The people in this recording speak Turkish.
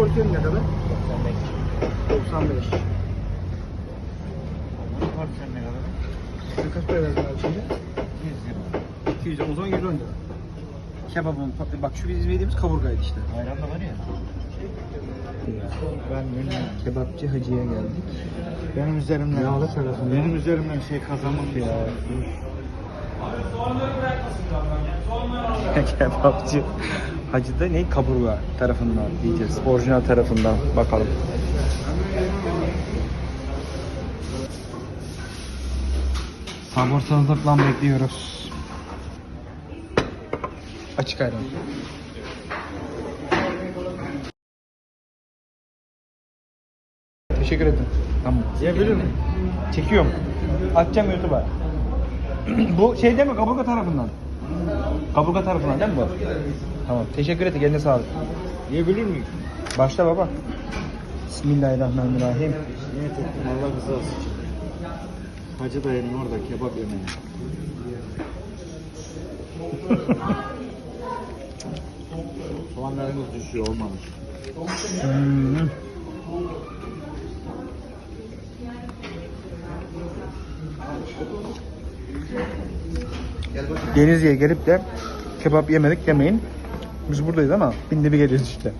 porsiyon ne kadar? 95. Porsiyon ne kadar? Sen kaç para verdin abi şimdi? 100 lira. 200 o zaman 110 lira. Kebabın bak şu bizim yediğimiz kaburgaydı işte. Ayran da var ya. Ben bilmiyorum. Kebapçı Hacı'ya geldik. Benim üzerimden. Yağlı tarafından. Benim üzerimden şey kazanmak ya. Kebapçı Hacı'da ne? Kaburga tarafından diyeceğiz. Orijinal tarafından bakalım. Sabırsızlıkla bekliyoruz. Açık ayran. Teşekkür ederim. Tamam. Yiyebilir miyim? Çekiyorum. Atacağım YouTube'a. bu şey değil mi? Kaburga tarafından. Kaburga tarafından değil mi bu? Tamam. Teşekkür ederim. Eline sağlık. Yiyebilir miyim? Başla baba. Bismillahirrahmanirrahim. Niyet ettim Allah rızası için. Hacı dayının orada kebap yemeği. Soğanlarımız düşüyor olmamış. Hmm. Denizli'ye gelip de kebap yemedik demeyin. Biz buradayız ama binde bir geliyoruz işte.